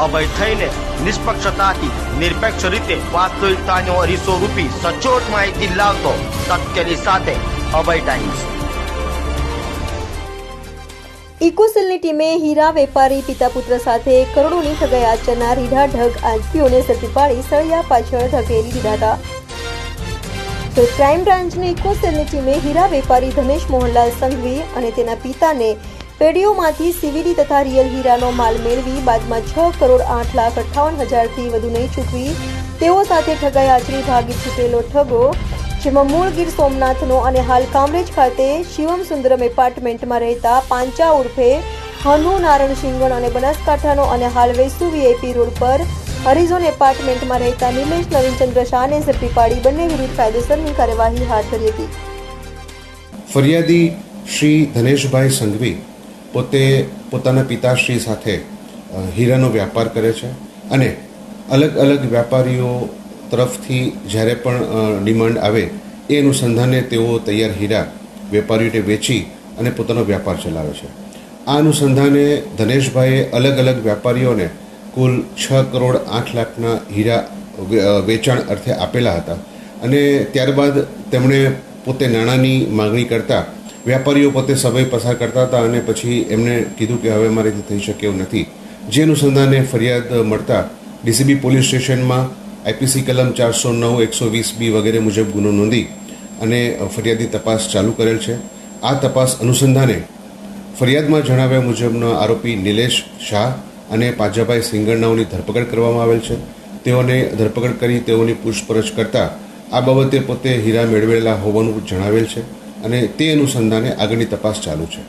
અભય થઈને નિષ્પક્ષતાથી, નિરપેક્ષ રીતે વાસ્તવિકતાનો અરીસો રૂપી સચોટ માહિતી લાવતો સત્યની સાથે અભય ટાઈમ્સ ઇકોસેલની ટીમે હીરા વેપારી પિતા પુત્ર સાથે કરોડોની ઠગાઈ આચરનાર હીરા ઢગ આંચકીઓને ઝડપી પાડી સળિયા પાછળ ધકેલી દીધા હતા. તો ક્રાઇમ બ્રાન્ચની ઇકોસેલની ટીમે હીરા વેપારી ધનેશ મોહનલાલ સંઘવી અને તેના પિતાને પેઢીઓમાંથી સીવીડી તથા રિયલ હીરાનો માલ મેળવી બાદમાં છ કરોડ આઠ લાખ અઠ્ઠાવન હજારથી વધુ નહીં ચૂકવી. તેઓ સાથે ઠગાઈ આચરી ભાગી છૂટેલો ઠગો. જેમાં મૂળ ગીર સોમનાથનો અને હાલ કામરેજ ખાતે શિવમ સુંદરમ એપાર્ટમેન્ટમાં રહેતા પાંચા ઉર્ફે હનુ નારણ સિંગણ અને બનાસકાંઠાનો અને હાલ વેસુ વીઆઈપી રોડ પર હરિઝોન એપાર્ટમેન્ટમાં રહેતા નિલેશ નવીનચંદ્ર શાહને ઝડપી પાડી બંને વિરુદ્ધ કાયદેસરની કાર્યવાહી હાથ ધરી હતી. ફરિયાદી શ્રી ધનેશભાઈ સંઘવી પોતે પોતાના પિતાશ્રી સાથે હીરાનો વ્યાપાર કરે છે અને અલગ અલગ વ્યાપારીઓ તરફથી જ્યારે પણ ડિમાન્ડ આવે, એ અનુસંધાને તેઓ તૈયાર હીરા વેપારીઓને વેચી અને પોતાનો વ્યાપાર ચલાવે છે. આ અનુસંધાને ધનેશભાઈએ અલગ અલગ વેપારીઓને કુલ છ કરોડ આઠ લાખના હીરા વેચાણ અર્થે આપેલા હતા અને ત્યારબાદ તેમણે પોતે નાણાંની માગણી કરતા વેપારીઓ પોતે સમય પસાર કરતા હતા અને પછી એમણે કીધું કે હવે મારે થઈ શકે એવું નથી. જે અનુસંધાને ફરિયાદ મળતા ડીસીબી પોલીસ સ્ટેશનમાં આઈપીસી કલમ ચારસો નવ, એકસો વીસ બી વગેરે મુજબ ગુનો નોંધી અને ફરિયાદની તપાસ ચાલુ કરેલ છે. આ તપાસ અનુસંધાને ફરિયાદમાં જણાવ્યા મુજબનો આરોપી નિલેશ શાહ અને પાંજાભાઈ સિંગરનાઓની ધરપકડ કરવામાં આવેલ છે. તેઓને ધરપકડ કરી તેઓની પૂછપરછ કરતા આ બાબતે પોતે હીરા મેળવેલા હોવાનું જણાવેલ છે. અને તે અનુસંધાને આગળની તપાસ ચાલુ છે.